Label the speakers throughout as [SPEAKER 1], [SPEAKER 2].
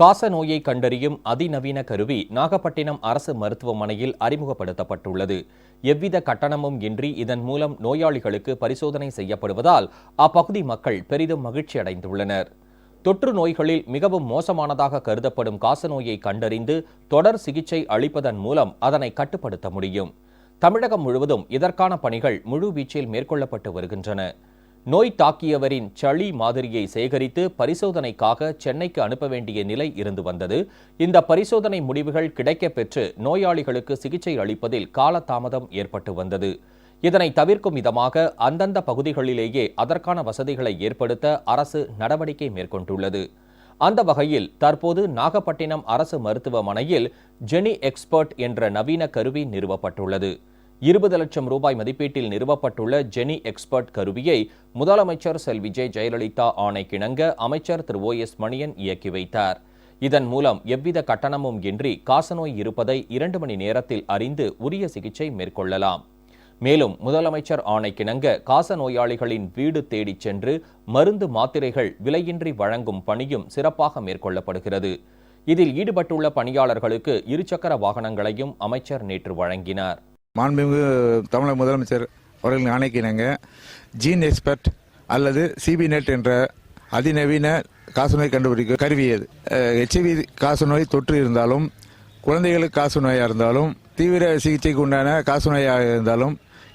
[SPEAKER 1] காச நோயை கண்டறியும் அதிநவீன கருவி நாகப்பட்டினம் அரசு மருத்துவமனையில் அறிமுகப்படுத்தப்பட்டுள்ளது. எவ்வித கட்டணமும் இன்றி இதன் மூலம் நோயாளிகளுக்கு பரிசோதனை செய்யப்படுவதால் அப்பகுதி மக்கள் பெரிதும் மகிழ்ச்சி அடைந்துள்ளனர். தொற்று நோய்களில் மிகவும் மோசமானதாக கருதப்படும் காசநோயை கண்டறிந்து தொடர் சிகிச்சை அளிப்பதன் மூலம் அதனை கட்டுப்படுத்த முடியும். தமிழகம் முழுவதும் இதற்கான பணிகள் முழுவீச்சில் மேற்கொள்ளப்பட்டு வருகின்றன. நோய் தாக்கியவரின் சளி மாதிரியை சேகரித்து பரிசோதனைக்காக சென்னைக்கு அனுப்ப வேண்டிய நிலை இருந்து வந்தது. இந்த பரிசோதனை முடிவுகள் கிடைக்கப்பெற்று நோயாளிகளுக்கு சிகிச்சை அளிப்பதில் காலதாமதம் ஏற்பட்டு வந்தது. இதனை தவிர்க்கும் விதமாக அந்தந்த பகுதிகளிலேயே அதற்கான வசதிகளை ஏற்படுத்த அரசு நடவடிக்கை மேற்கொண்டுள்ளது. அந்த வகையில் தற்போது நாகப்பட்டினம் அரசு மருத்துவமனையில் ஜெனி எக்ஸ்பர்ட் என்ற நவீன கருவி நிறுவப்பட்டுள்ளது. இருபது லட்சம் ரூபாய் மதிப்பீட்டில் நிறுவப்பட்டுள்ள ஜெனி எக்ஸ்பர்ட் கருவியை முதலமைச்சர் செல்வி ஜெ ஜெயலலிதா ஆணைக்கிணங்க அமைச்சர் திரு ஓ எஸ் மணியன் இயக்கி வைத்தார். இதன் மூலம் எவ்வித கட்டணமும் இன்றி காசநோய் இருப்பதை இரண்டு மணி நேரத்தில் அறிந்து உரிய சிகிச்சை மேற்கொள்ளலாம். மேலும் முதலமைச்சர் ஆணைக்கிணங்க காச நோயாளிகளின் வீடு தேடிச் சென்று மருந்து மாத்திரைகள் விலையின்றி வழங்கும் பணியும் சிறப்பாக மேற்கொள்ளப்படுகிறது. இதில் ஈடுபட்டுள்ள பணியாளர்களுக்கு இருசக்கர வாகனங்களையும் அமைச்சர் நேற்று வழங்கினார்.
[SPEAKER 2] மாண்புமிகு தமிழக முதலமைச்சர் அவர்களின் ஆணைக்கிணங்க ஜீன் எக்ஸ்பர்ட் அல்லது சிபி நெட் என்ற அதிநவீன காசநோய் கண்டுபிடிக்க கருவி அது ஹெச்ஐவி காசநோய் தொற்று இருந்தாலும் குழந்தைகளுக்கு காசநோயாக இருந்தாலும் தீவிர சிகிச்சைக்கு உண்டான காசநோயாக இருந்தாலும்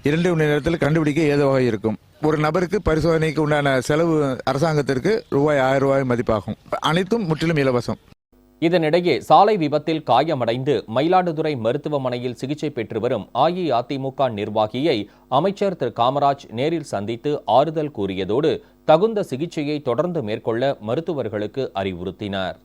[SPEAKER 2] இரண்டு மணி நேரத்தில் கண்டுபிடிக்க ஏதுவாக இருக்கும். ஒரு நபருக்கு பரிசோதனைக்கு உண்டான செலவு அரசாங்கத்திற்கு ரூபாய் ஆயிரம் ரூபாய் மதிப்பாகும். அனைத்தும் முற்றிலும் இலவசம்.
[SPEAKER 1] இதனிடையே சாலை விபத்தில் காயமடைந்து மயிலாடுதுறை மருத்துவமனையில் சிகிச்சை பெற்று வரும் அஇஅதிமுக நிர்வாகியை அமைச்சர் திரு. காமராஜ் நேரில் சந்தித்து ஆறுதல் கூறியதோடு தகுந்த சிகிச்சையை தொடர்ந்து மேற்கொள்ள மருத்துவர்களுக்கு அறிவுறுத்தினார்.